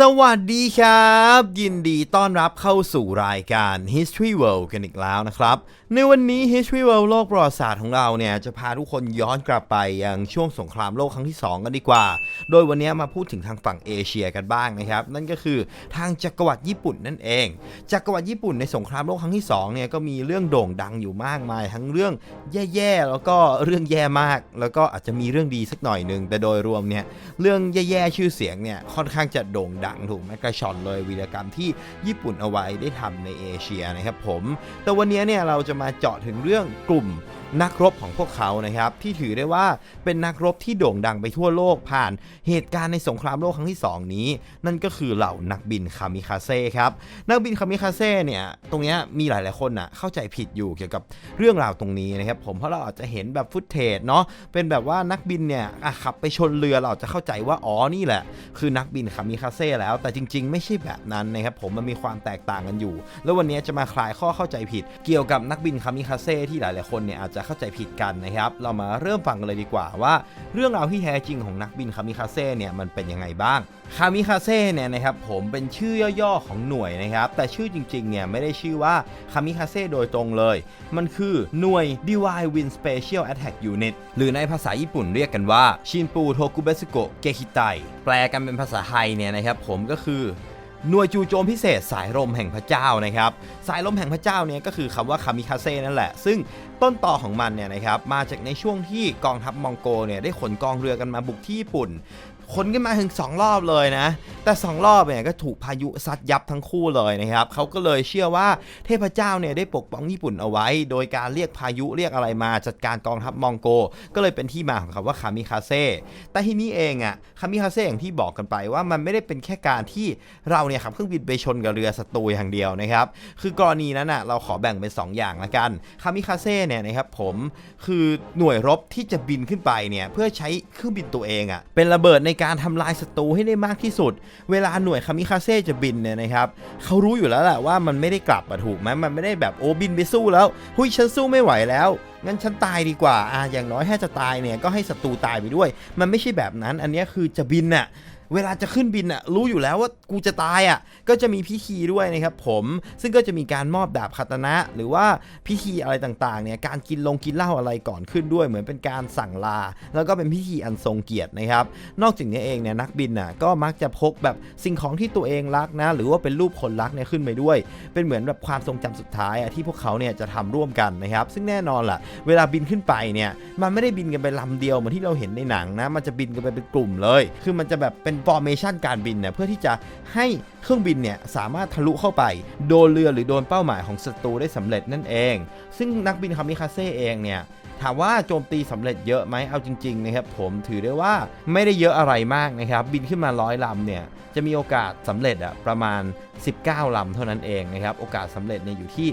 สวัสดีครับ ยินดีต้อนรับเข้าสู่รายการ History World กันอีกแล้วนะครับ ในวันนี้ History World โลกประวัติศาสตร์ของเราเนี่ย จะพาทุกคนย้อนกลับไปยังช่วงสงครามโลกครั้งที่ 2 กันดีกว่า โดยวันนี้มาพูดถึงทางฝั่งเอเชียกันบ้างนะครับ นั่นก็คือทางจักรวรรดิญี่ปุ่นนั่นเอง จักรวรรดิญี่ปุ่นในสงครามโลกครั้งที่2เนี่ยก็มีเรื่องโด่งดังอยู่มากมาย ทั้งเรื่องแย่ๆแล้วก็เรื่องแย่มาก แล้วก็อาจจะมีเรื่องดีสักหน่อยหนึ่งแต่โดยรวมเนี่ยเรื่องแย่ๆชื่อเสียงเนี่ยค่อนข้างจะโด่งดังถูกไหมกระชอนเลยวีรกรรมที่ญี่ปุ่นเอาไว้ได้ทำในเอเชียนะครับผม แต่วันนี้เนี่ยเราจะมาเจาะถึงเรื่องกลุ่มนักรบของพวกเขานะครับ ที่ถือได้ว่าเป็นนักรบที่โด่งดังไปทั่วโลกผ่านเหตุการณ์ในสงครามโลกครั้งที่ 2 นี้ นั่นก็คือเหล่านักบินคามิคาเซ่ครับ นักบินคามิคาเซ่เนี่ย ตรงนี้มีหลายๆคนน่ะเข้าใจผิดอยู่เกี่ยวกับเรื่องราวตรงนี้นะครับผมเพราะเราอาจจะเห็นแบบฟุตเทจเนาะเป็นแบบว่านักบินเนี่ยขับไปชนเรือเราอาจจะเข้าใจว่าอ๋อนี่แหละ คือนักบินคามิคาเซ่แล้ว แต่จริง ๆ ไม่ใช่แบบนั้นนะครับผมมันมีความแตกต่างกันอยู่ แล้ววันนี้จะมาคลายข้อเข้าใจผิด เกี่ยวกับนักบินคามิคาเซ่ที่หลายๆคนเนี่ยอาจจะเข้าใจผิดกันนะครับ เรามาเริ่มฟังกันเลยดีกว่าว่า เรื่องราวที่แท้จริงของนักบินคามิคาเซ่เนี่ยมันเป็นยังไงบ้างคามิคาเซ่เนี่ยนะครับผมเป็นชื่อย่อๆของหน่วยนะครับ แต่ชื่อจริงๆเนี่ยไม่ได้ชื่อว่าคามิคาเซ่โดยตรงเลย มันคือหน่วย Divine Wind Special Attack Unit หรือในภาษาญี่ปุ่นเรียกกันว่าชินปูโทกุเบสุโกเกคิไตแปลกันเป็นภาษาไทยเนี่ยนะครับผมก็คือ หน่วยจู่โจมพิเศษสายลมแห่งพระเจ้านะครับ สายลมแห่งพระเจ้าเนี่ยก็คือคำว่าคามิคาเซ่นั่นแหละ ซึ่งต้นต่อของมันเนี่ยนะครับมาจากในช่วงที่กองทัพมองโกเนี่ยได้ขนกองเรือกันมาบุกที่ญี่ปุ่น ขนกันมาถึง 2 รอบเลยนะ แต่ 2 รอบเนี่ยก็ถูกพายุซัดยับทั้งคู่เลยนะครับเขาก็เลยเชื่อว่าเทพเจ้าเนี่ยได้ปกป้องญี่ปุ่นเอาไว้ โดยการเรียกพายุเรียกอะไรมาจัดการกองทัพมองโก ก็เลยเป็นที่มาของคำว่าคามิคาเซ่แต่ที่นี้เองอะคามิคาเซ่อย่างที่บอกกันไปว่ามันไม่ได้เป็นแค่การที่เราเนี่ยขับเครื่องบินไปชนกับเรือศัตรูอย่างเดียวนะครับคือกรณีนั้นอะเราขอแบ่งเป็น 2 อย่างละกันคามิคาเซ่เนี่ยนะครับผมคือหน่วยรบที่จะบินขึ้นไปเนี่ยเพื่อใช้เครื่องบินตัวเองอะเป็นระเบิดในการทำลายศัตรูให้ได้มากที่สุด เวลาหน่วยคามิคาเซ่จะบินเนี่ยนะครับเขารู้อยู่แล้วแหละว่ามันไม่ได้กลับอะถูกไหมมันไม่ได้แบบโอ้บินไปสู้แล้วหุยฉันสู้ไม่ไหวแล้วงั้นฉันตายดีกว่าอะอย่างน้อยถ้าจะตายเนี่ยก็ให้ศัตรูตายไปด้วย มันไม่ใช่แบบนั้นอันนี้คือจะบินน่ะ เวลาจะขึ้นบินอะรู้อยู่แล้วว่ากูจะตายอะก็จะมีพิธีด้วยนะครับผมซึ่งก็จะมีการมอบดาบคาตนะ หรือว่าพิธีอะไรต่างๆเนี่ยการกินลงกินเหล้าอะไรก่อนขึ้นด้วย เหมือนเป็นการสั่งลา แล้วก็เป็นพิธีอันทรงเกียรตินะครับ นอกจากนี้เองเนี่ยนักบินน่ะก็มักจะพกแบบสิ่งของที่ตัวเองรักนะ หรือว่าเป็นรูปคนรักเนี่ยขึ้นไปด้วย เป็นเหมือนแบบความทรงจำสุดท้ายอะที่พวกเขาเนี่ยจะทำร่วมกันนะครับ ซึ่งแน่นอนล่ะ เวลาบินขึ้นไปเนี่ยมันไม่ได้บินกันไปลำเดียวเหมือนที่เราเห็นในหนังนะ มันจะบินกันไปเป็นกลุ่มเลย คือมันจะแบบเป็น formation การบินเนี่ยเพื่อที่จะให้เครื่องบินเนี่ยสามารถทะลุเข้าไป โดนเรือหรือโดนเป้าหมายของศัตรูได้สำเร็จนั่นเอง ซึ่งนักบินคามิคาเซ่เองเนี่ยถามว่าโจมตีสำเร็จเยอะไหมเอาจริงๆนะครับผมถือได้ว่าไม่ได้เยอะอะไรมากนะครับ บินขึ้นมาร้อยลำเนี่ยจะมีโอกาสสำเร็จอะประมาณ 19ลำเท่านั้นเองนะครับโอกาสสำเร็จเนี่ยอยู่ที่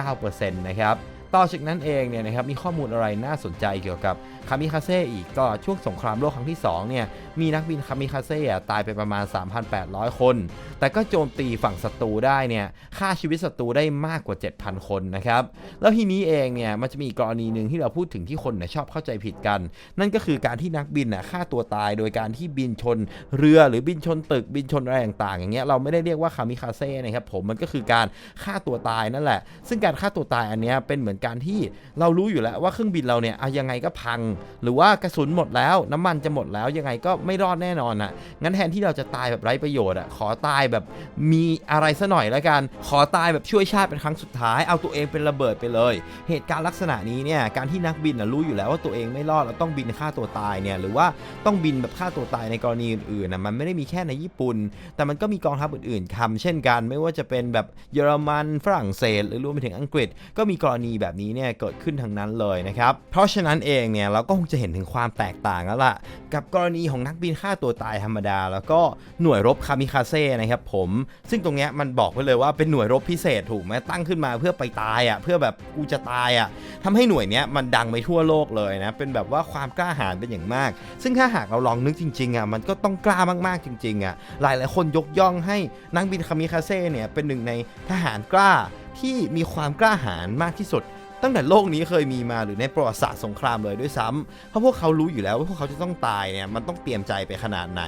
19%นะครับ ต่อจากนั้นเองเนี่ยนะครับมีข้อมูลอะไรน่าสนใจเกี่ยวกับคามิคาเซ่อีกก็ช่วงสงครามโลกครั้งที่2เนี่ยมีนักบินคามิคาเซ่ะตายไปประมาณ 3,800 คน แต่ก็โจมตีฝั่งศัตรูได้เนี่ยฆ่าชีวิตศัตรูได้มากกว่า 7,000 คนนะครับแล้วทีนี้เองเนี่ยมันจะมีอีกกรณีหนึ่งที่เราพูดถึงที่คนเนี่ยชอบเข้าใจผิดกัน นั่นก็คือการที่นักบินน่ะฆ่าตัวตายโดยการที่บินชนเรือหรือบินชนตึกบินชนอะไรต่างๆอย่างเงี้ยเราไม่ได้เรียกว่าคามิคาเซ่นะครับผมมันก็คือการฆ่าตัวตายนั่นแหละ ซึ่งการฆ่าตัวตายอันเนี้ยเป็นเหมือนการที่เรารู้อยู่แล้วว่าเครื่องบินเราเนี่ยอะยังไงก็พัง หรือว่ากระสุนหมดแล้วน้ำมันจะหมดแล้วยังไงก็ไม่รอดแน่นอนอะงั้นแทนที่เราจะตายแบบไร้ประโยชน์อะขอตายแบบมีอะไรซะหน่อยแล้วกัน ขอตายแบบช่วยชาติเป็นครั้งสุดท้ายเอาตัวเองเป็นระเบิดไปเลย เหตุการณ์ลักษณะนี้เนี่ยการที่นักบินน่ะรู้อยู่แล้วว่าตัวเองไม่รอดแล้วต้องบินฆ่าตัวตายเนี่ยหรือว่าต้องบินแบบฆ่าตัวตายในกรณีอื่นๆนะมันไม่ได้มีแค่ในญี่ปุ่น แต่มันก็มีกองทัพอื่นๆทำเช่นกัน ไม่ว่าจะเป็นแบบเยอรมันฝรั่งเศส หรือรวมไปถึงอังกฤษ ก็มีกรณีแบบนี้เนี่ยเกิดขึ้นทั้งนั้นเลยนะครับ เพราะฉะนั้นเองเนี่ยเราก็คงจะเห็นถึงความแตกต่างแล้วล่ะ กับกรณีของนักบินฆ่าตัวตายธรรมดา แล้วก็หน่วยรบคามิคาเซ่นะครับผม ซึ่งตรงเนี้ยมันบอกไว้เลยว่าเป็นหน่วยรบพิเศษถูกไหมตั้งขึ้นมาเพื่อไปตายอะเพื่อแบบกูจะตายอะทำให้หน่วยเนี้ยมันดังไปทั่วโลกเลยนะเป็นแบบว่าความกล้าหาญเป็นอย่างมาก ซึ่งถ้าหากเราลองนึกจริงๆอะมันก็ต้องกล้ามากๆจริงๆอะหลายๆคนยกย่องให้นักบินคามิคาเซ่เนี่ยเป็นหนึ่งในทหารกล้าที่มีความกล้าหาญมากที่สุด ตั้งแต่โลกนี้เคยมีมาหรือในประวัติศาสตร์สงครามเลยด้วยซ้ำเพราะพวกเขารู้อยู่แล้วว่าพวกเขาจะต้องตายเนี่ยมันต้องเตรียมใจไปขนาดไหน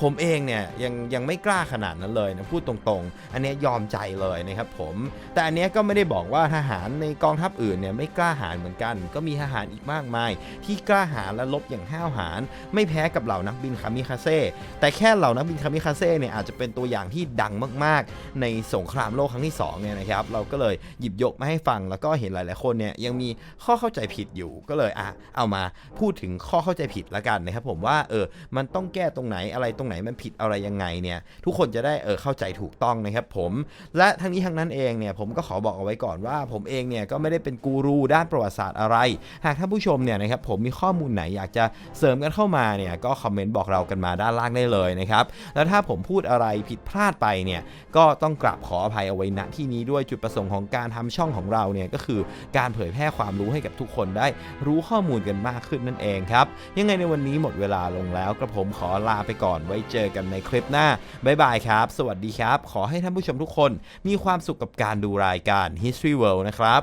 ผมเองเนี่ยยังยังไม่กล้าขนาดนั้นเลยนะพูดตรงๆ อันเนี้ยยอมใจเลยนะครับผม แต่อันเนี้ยก็ไม่ได้บอกว่าทหารในกองทัพอื่นเนี่ยไม่กล้าหาญเหมือนกัน ก็มีทหารอีกมากมาย ที่กล้าหาญและลบอย่างห้าวหาญไม่แพ้กับเหล่านักบินคามิคาเซ่แต่แค่เหล่านักบินคามิคาเซ่เนี่ยอาจจะเป็นตัวอย่างที่ดังมาก ๆ ในสงครามโลกครั้งที่สองเนี่ยนะครับเราก็เลยหยิบยกมาให้ฟังแล้วก็เห็นหลายๆคนเนี่ยยังมีข้อเข้าใจผิดอยู่ก็เลยอะเอามาพูดถึงข้อเข้าใจผิดละกันนะครับผมว่าเออมันต้องแก้ตรงไหนอะไรตรงไหนมันผิดอะไรยังไงเนี่ยทุกคนจะได้เออเข้าใจถูกต้องนะครับผมและทั้งนี้ทั้งนั้นเองเนี่ยผมก็ขอบอกเอาไว้ก่อนว่า ผมเองเนี่ยก็ไม่ได้เป็นกูรูด้านประวัติศาสตร์อะไร หากท่านผู้ชมเนี่ยนะครับผมมีข้อมูลไหนอยากจะเสริมกันเข้ามาเนี่ยก็คอมเมนต์บอกเรากันมาด้านล่างได้เลยนะครับแล้วถ้าผมพูดอะไรผิดพลาดไปเนี่ยก็ต้องกราบขออภัยเอาไว้ณที่นี้ด้วยจุดประสงค์ของการทำช่องของเราเนี่ยก็คือการการเผยแพร่ความรู้ให้กับทุกคนได้รู้ข้อมูลกันมากขึ้นนั่นเองครับ ยังไงในวันนี้หมดเวลาลงแล้วกระผมขอลาไปก่อนไว้เจอกันในคลิปหน้าบ๊ายบายครับ สวัสดีครับ ขอให้ท่านผู้ชมทุกคน มีความสุขกับการดูรายการ History World นะครับ